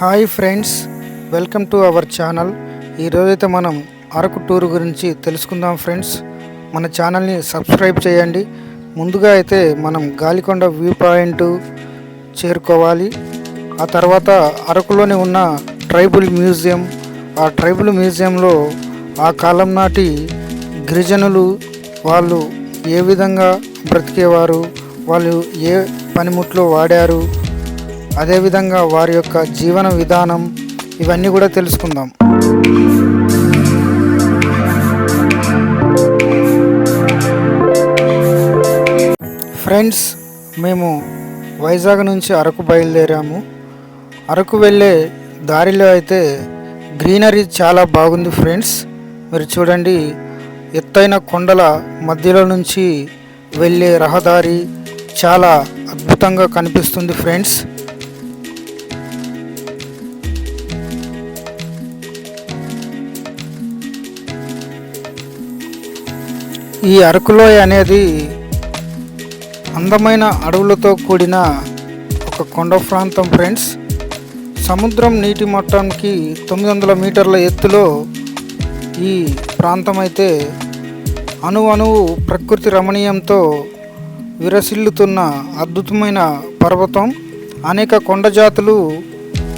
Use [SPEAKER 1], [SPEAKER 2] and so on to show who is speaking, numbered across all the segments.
[SPEAKER 1] Hi friends welcome to our channel. ఈరోజైతే మనం Araku tour గురించి తెలుసుకుందాం ఫ్రెండ్స్. మన ఛానల్ని సబ్స్క్రైబ్ చేయండి. ముందుగా అయితే మనం గాలికొండ వ్యూ పాయింట్ చేరుకోవాలి. ఆ తర్వాత అరకులోనే ఉన్న ట్రైబుల్ మ్యూజియం. ఆ ట్రైబుల్ మ్యూజియంలో ఆ కాలం నాటి గిరిజనులు వాళ్ళు ఏ విధంగా బ్రతికేవారు? వాళ్ళు ఏ పనిముట్లు వాడారు? అదేవిధంగా వారి యొక్క జీవన విధానం ఇవన్నీ కూడా తెలుసుకుందాం. ఫ్రెండ్స్ మేము వైజాగ్ నుంచి అరకు బయలుదేరాము. అరకు వెళ్ళే దారిలో అయితే గ్రీనరీ చాలా బాగుంది ఫ్రెండ్స్. మీరు చూడండి ఎత్తైన కొండల మధ్యలో నుంచి వెళ్ళే రహదారి చాలా అద్భుతంగా కనిపిస్తుంది ఫ్రెండ్స్. ఈ అరకులోయ అనేది అందమైన అడవులతో కూడిన ఒక కొండ ప్రాంతం ఫ్రెండ్స్ సముద్రం నీటి మట్టానికి తొమ్మిది వందల మీటర్ల ఎత్తులో ఈ ప్రాంతం అయితే అణు అణువు ప్రకృతి రమణీయంతో విరసిల్లుతున్న అద్భుతమైన పర్వతం. అనేక కొండ జాతులు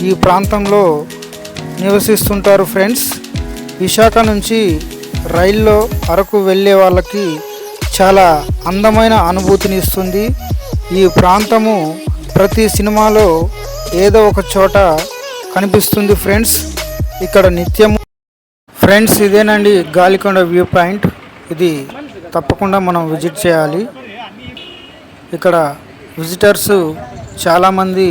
[SPEAKER 1] ఈ ప్రాంతంలో నివసిస్తుంటారు ఫ్రెండ్స్ విశాఖ నుంచి రైల్లో అరకు వెళ్ళే వాళ్ళకి చాలా అందమైన అనుభూతిని ఇస్తుంది. ఈ ప్రాంతము ప్రతి సినిమాలో ఏదో ఒక చోట కనిపిస్తుంది ఫ్రెండ్స్. ఇక్కడ నిత్యము ఫ్రెండ్స్ ఇదేనండి గాలికొండ వ్యూ పాయింట్. ఇది తప్పకుండా మనం విజిట్ చేయాలి. ఇక్కడ విజిటర్స్ చాలామంది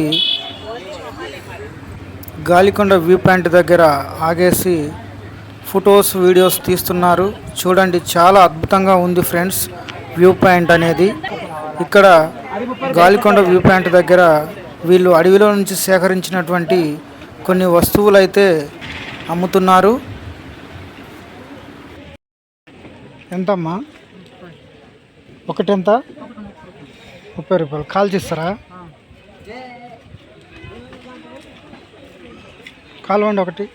[SPEAKER 1] గాలికొండ వ్యూ పాయింట్ దగ్గర ఆగేసి ఫొటోస్ వీడియోస్ తీస్తున్నారు. చూడండి చాలా అద్భుతంగా ఉంది ఫ్రెండ్స్ వ్యూ పాయింట్ అనేది. ఇక్కడ గాలికొండ వ్యూ పాయింట్ దగ్గర వీళ్ళు అడవిలో నుంచి సేకరించినటువంటి కొన్ని వస్తువులు అయితే అమ్ముతున్నారు. ఎంతమ్మా? ఒకటి ఎంత ముప్పై రూపాయలు. కాల్ చేస్తారా? కాల్వండి ఒకటి.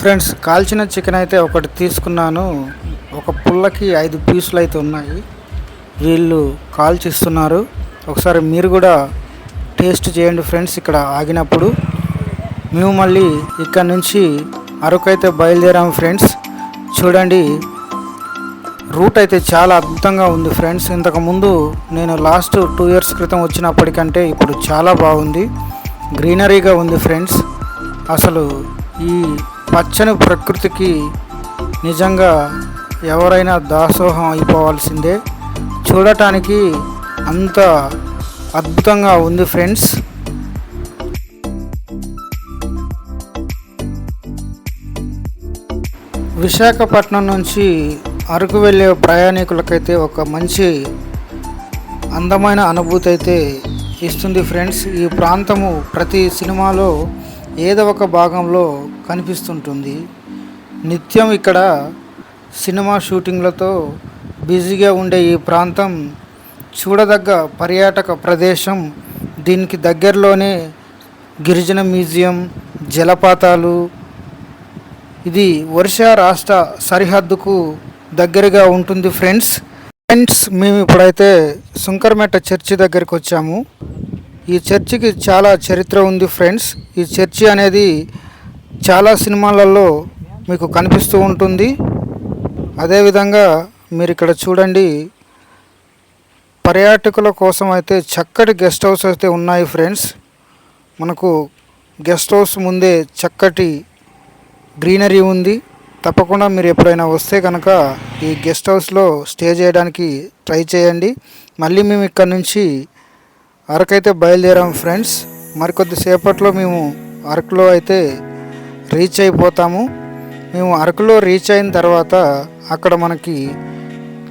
[SPEAKER 1] ఫ్రెండ్స్ కాల్చిన చికెన్ అయితే ఒకటి తీసుకున్నాను. ఒక పుల్లకి ఐదు పీసులు అయితే ఉన్నాయి. వీళ్ళు కాల్చిస్తున్నారు ఒకసారి మీరు కూడా టేస్ట్ చేయండి ఫ్రెండ్స్ ఇక్కడ ఆగినప్పుడు. మేము మళ్ళీ ఇక్కడ నుంచి అరకు అయితే బయలుదేరాము ఫ్రెండ్స్. చూడండి రూట్ అయితే చాలా అద్భుతంగా ఉంది ఫ్రెండ్స్. ఇంతకుముందు నేను లాస్ట్ టూ ఇయర్స్ క్రితం వచ్చినప్పటికంటే ఇప్పుడు చాలా బాగుంది. గ్రీనరీగా ఉంది ఫ్రెండ్స్. అసలు ఈ పచ్చని ప్రకృతికి నిజంగా ఎవరైనా దాసోహం అయిపోవాల్సిందే. చూడటానికి అంత అద్భుతంగా ఉంది ఫ్రెండ్స్. విశాఖపట్నం నుంచి అరకు వెళ్ళే ప్రయాణికులకైతే ఒక మంచి అందమైన అనుభూతి అయితే ఇస్తుంది ఫ్రెండ్స్. ఈ ప్రాంతము ప్రతి సినిమాలో ఏదో ఒక భాగంలో కనిపిస్తుంటుంది. నిత్యం ఇక్కడ సినిమా షూటింగ్లతో బిజీగా ఉండే ఈ ప్రాంతం చూడదగ్గ పర్యాటక ప్రదేశం. దీనికి దగ్గరలోనే గిరిజన మ్యూజియం జలపాతాలు. ఇది ఒరిస్సా రాష్ట్ర సరిహద్దుకు దగ్గరగా ఉంటుంది ఫ్రెండ్స్. ఫ్రెండ్స్ మేము ఇప్పుడైతే సుంకరమెట్ట చర్చి దగ్గరికి వచ్చాము. ఈ చర్చికి చాలా చరిత్ర ఉంది ఫ్రెండ్స్. ఈ చర్చి అనేది చాలా సినిమాలలో మీకు కనిపిస్తూ ఉంటుంది. అదేవిధంగా మీరు ఇక్కడ చూడండి. పర్యాటకుల కోసం అయితే చక్కటి గెస్ట్ హౌస్ అయితే ఉన్నాయి ఫ్రెండ్స్. మనకు గెస్ట్ హౌస్ ముందే చక్కటి గ్రీనరీ ఉంది. తప్పకుండా మీరు ఎప్పుడైనా వస్తే కనుక ఈ గెస్ట్ హౌస్లో స్టే చేయడానికి ట్రై చేయండి. మళ్ళీ మేము ఇక్కడ నుంచి అరకు అయితే బయలుదేరాం ఫ్రెండ్స్. మరికొద్ది సేపట్లో మేము అరకులో అయితే రీచ్ అయిపోతాము. మేము అరకులో రీచ్ అయిన తర్వాత అక్కడ మనకి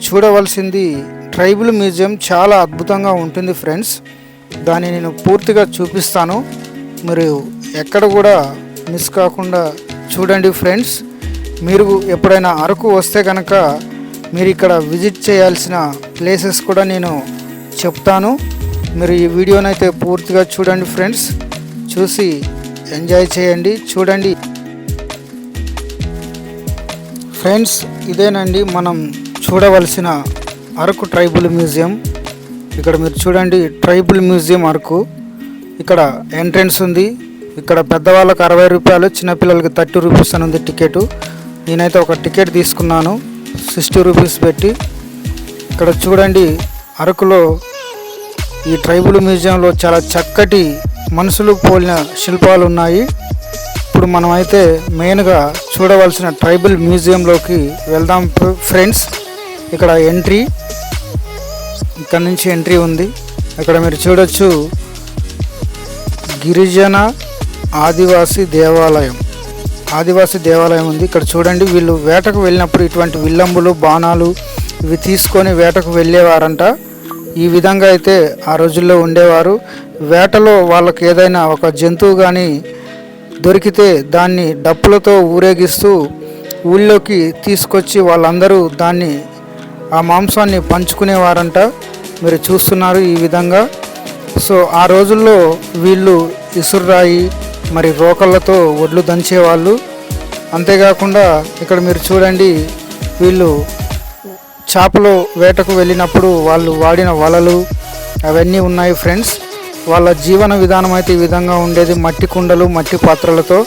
[SPEAKER 1] చూడవలసింది ట్రైబల్ మ్యూజియం చాలా అద్భుతంగా ఉంటుంది ఫ్రెండ్స్. దాన్ని నేను పూర్తిగా చూపిస్తాను. మీరు ఎక్కడ కూడా మిస్ కాకుండా చూడండి ఫ్రెండ్స్. మీరు ఎప్పుడైనా అరకు వస్తే కనుక మీరు ఇక్కడ విజిట్ చేయాల్సిన ప్లేసెస్ కూడా నేను చెప్తాను. మీరు ఈ వీడియోనైతే పూర్తిగా చూడండి ఫ్రెండ్స్. చూసి ఎంజాయ్ చేయండి చూడండి. ఫ్రెండ్స్ ఇదేనండి మనం చూడవలసిన అరకు ట్రైబుల్ మ్యూజియం. ఇక్కడ మీరు చూడండి ట్రైబుల్ మ్యూజియం అరకు. ఇక్కడ ఎంట్రన్స్ ఉంది. ఇక్కడ పెద్దవాళ్ళకి అరవై రూపాయలు చిన్నపిల్లలకి థర్టీ రూపీస్ అని ఉంది టికెట్. నేనైతే ఒక టికెట్ తీసుకున్నాను సిక్స్టీ రూపీస్ పెట్టి. ఇక్కడ చూడండి అరకులో ఈ ట్రైబుల్ మ్యూజియంలో చాలా చక్కటి మనుషులు పోలిన శిల్పాలు ఉన్నాయి ఇప్పుడు మనమైతే మెయిన్గా చూడవలసిన ట్రైబల్ మ్యూజియంలోకి వెళ్దాం ఫ్రెండ్స్. ఇక్కడ ఎంట్రీ. ఇక్కడ నుంచి ఎంట్రీ ఉంది. ఇక్కడ మీరు చూడొచ్చు గిరిజన ఆదివాసీ దేవాలయం. ఆదివాసీ దేవాలయం ఉంది. ఇక్కడ చూడండి వీళ్ళు వేటకు వెళ్ళినప్పుడు ఇటువంటి విల్లంబులు బాణాలు ఇవి తీసుకొని వేటకు వెళ్ళేవారంట. ఈ విధంగా అయితే ఆ రోజుల్లో ఉండేవారు. వేటలో వాళ్ళకి ఏదైనా ఒక జంతువు కానీ దొరికితే దాన్ని డప్పులతో ఊరేగిస్తూ ఊళ్ళోకి తీసుకొచ్చి వాళ్ళందరూ దాన్ని ఆ మాంసాన్ని పంచుకునేవారంట. మీరు చూస్తున్నారు ఈ విధంగా. సో ఆ రోజుల్లో వీళ్ళు ఇసుర్రాయి మరి రోకళ్ళతో ఒడ్లు దంచేవాళ్ళు. అంతేకాకుండా ఇక్కడ మీరు చూడండి వీళ్ళు చేపలు వేటకు వెళ్ళినప్పుడు వాళ్ళు వాడిన వలలు అవన్నీ ఉన్నాయి ఫ్రెండ్స్. వాళ్ళ జీవన విధానం అయితే ఈ విధంగా ఉండేది. మట్టి కుండలు మట్టి పాత్రలతో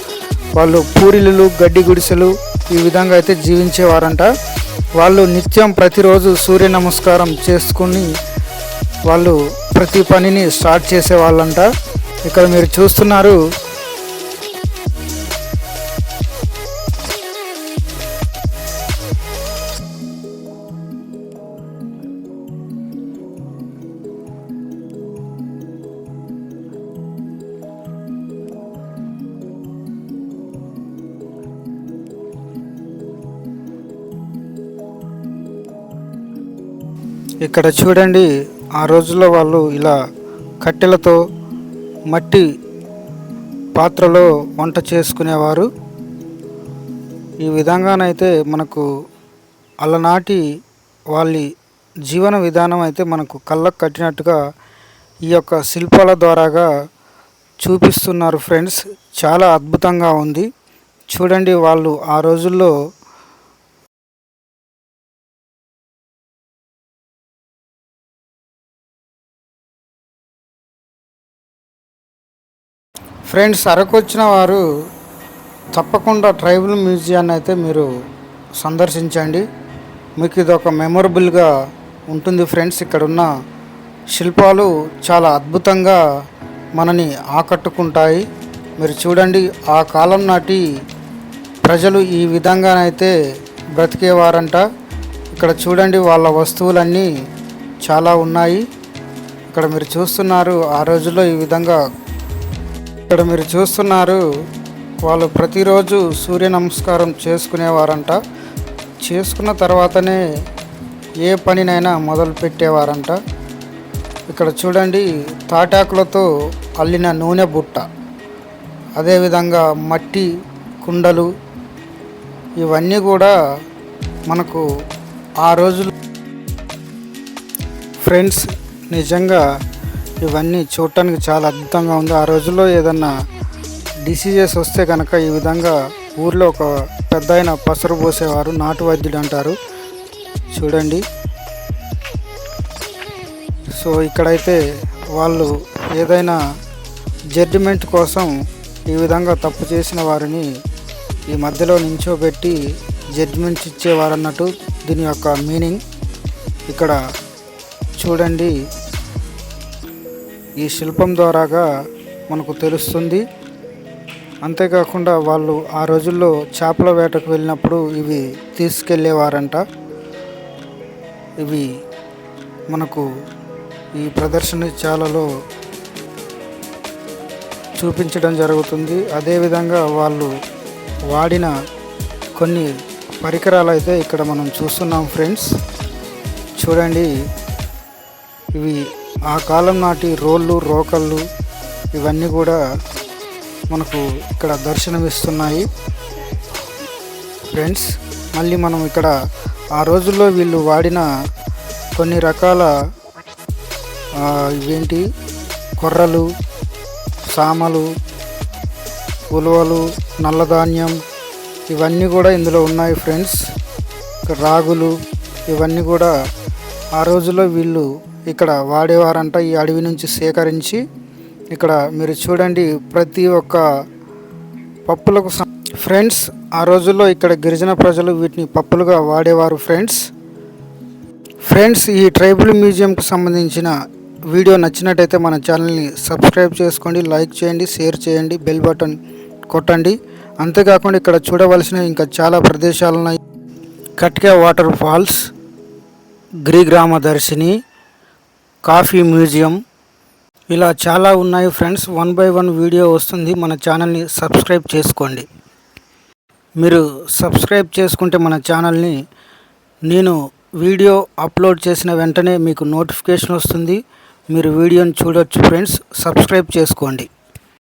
[SPEAKER 1] వాళ్ళు పూరిలు గడ్డి గుడిసెలు ఈ విధంగా అయితే జీవించేవారంట. వాళ్ళు నిత్యం ప్రతిరోజు సూర్య నమస్కారం చేసుకుని వాళ్ళు ప్రతి పనిని స్టార్ట్ చేసేవాళ్ళంట. ఇక్కడ మీరు చూస్తున్నారు ఇక్కడ చూడండి ఆ రోజుల్లో వాళ్ళు ఇలా కట్టెలతో మట్టి పాత్రలో వంట చేసుకునేవారు. ఈ విధంగానైతే మనకు అలనాటి వాళ్ళ జీవన విధానం అయితే మనకు కళ్ళకు కట్టినట్టుగా ఈ యొక్క శిల్పాల ద్వారాగా చూపిస్తున్నారు ఫ్రెండ్స్. చాలా అద్భుతంగా ఉంది. చూడండి వాళ్ళు ఆ రోజుల్లో ఫ్రెండ్స్ అరకు వచ్చిన వారు తప్పకుండా ట్రైబల్ మ్యూజియాన్ని అయితే మీరు సందర్శించండి. మీకు ఇది ఒక మెమొరబుల్గా ఉంటుంది ఫ్రెండ్స్. ఇక్కడ ఉన్న శిల్పాలు చాలా అద్భుతంగా మనని ఆకట్టుకుంటాయి. మీరు చూడండి ఆ కాలం నాటి ప్రజలు ఈ విధంగానైతే బ్రతికేవారంట. ఇక్కడ చూడండి వాళ్ళ వస్తువులన్నీ చాలా ఉన్నాయి. ఇక్కడ మీరు చూస్తున్నారు ఆ రోజుల్లో ఈ విధంగా ఇక్కడ మీరు చూస్తున్నారు వాళ్ళు ప్రతిరోజు సూర్య నమస్కారం చేసుకునేవారంట. చేసుకున్న తర్వాతనే ఏ పనినైనా మొదలు పెట్టేవారంట. ఇక్కడ చూడండి తాటాకులతో అల్లిన నూనె బుట్ట. అదేవిధంగా మట్టి కుండలు ఇవన్నీ కూడా మనకు ఆ రోజులు ఫ్రెండ్స్ నిజంగా ఇవన్నీ చూడటానికి చాలా అద్భుతంగా ఉంది. ఆ రోజుల్లో ఏదన్నా డిసీజెస్ వస్తే కనుక ఈ విధంగా ఊర్లో ఒక పెద్ద ఆయన పసరు పోసేవారు నాటు వైద్యుడు అంటారు. చూడండి. సో ఇక్కడైతే వాళ్ళు ఏదైనా జడ్జిమెంట్ కోసం ఈ విధంగా తప్పు చేసిన వారిని ఈ మధ్యలో నించోబెట్టి జడ్జిమెంట్స్ ఇచ్చేవారు అన్నట్టు దీని యొక్క మీనింగ్. ఇక్కడ చూడండి. ఈ శిల్పం ద్వారాగా మనకు తెలుస్తుంది. అంతేకాకుండా వాళ్ళు ఆ రోజుల్లో చేపల వేటకు వెళ్ళినప్పుడు ఇవి తీసుకెళ్ళేవారంట. ఇవి మనకు ఈ ప్రదర్శనశాలలో చూపించడం జరుగుతుంది. అదేవిధంగా వాళ్ళు వాడిన కొన్ని పరికరాలు అయితే ఇక్కడ మనం చూస్తున్నాం ఫ్రెండ్స్. చూడండి ఇవి ఆ కాలం నాటి రోళ్ళు రోకళ్ళు ఇవన్నీ కూడా మనకు ఇక్కడ దర్శనమిస్తున్నాయి. ఫ్రెండ్స్ మళ్ళీ మనం ఇక్కడ ఆ రోజుల్లో వీళ్ళు వాడిన కొన్ని రకాల ఇవేంటి? కొర్రలు సామలు ఉలవలు నల్లధాన్యం ఇవన్నీ కూడా ఇందులో ఉన్నాయి ఫ్రెండ్స్. రాగులు ఇవన్నీ కూడా ఆ రోజుల్లో వీళ్ళు ఇక్కడ వాడేవారంట ఈ అడవి నుంచి సేకరించి. ఇక్కడ మీరు చూడండి ప్రతి ఒక్క పప్పులకు ఫ్రెండ్స్ ఆ రోజుల్లో ఇక్కడ గిరిజన ప్రజలు వీటిని పప్పులుగా వాడేవారు ఫ్రెండ్స్. ఫ్రెండ్స్ ఈ ట్రైబల్ మ్యూజియంకి సంబంధించిన వీడియో నచ్చినట్టయితే మన ఛానల్ని సబ్స్క్రైబ్ చేసుకోండి లైక్ చేయండి షేర్ చేయండి బెల్ బటన్ కొట్టండి. అంతేకాకుండా ఇక్కడ చూడవలసిన ఇంకా చాలా ప్రదేశాలు ఉన్నాయి Katika water falls Girigrama Darshini coffee museum. ఇలా చాలా ఉన్నాయి friends. One by one video వస్తుంది. మన ఛానల్ని సబ్స్క్రైబ్ చేసుకోండి. మీరు సబ్స్క్రైబ్ చేసుకుంటే మన ఛానల్ని నేను వీడియో అప్లోడ్ చేసిన వెంటనే మీకు నోటిఫికేషన్ వస్తుంది. మీరు వీడియోని చూడొచ్చు ఫ్రెండ్స్. సబ్స్క్రైబ్ చేసుకోండి.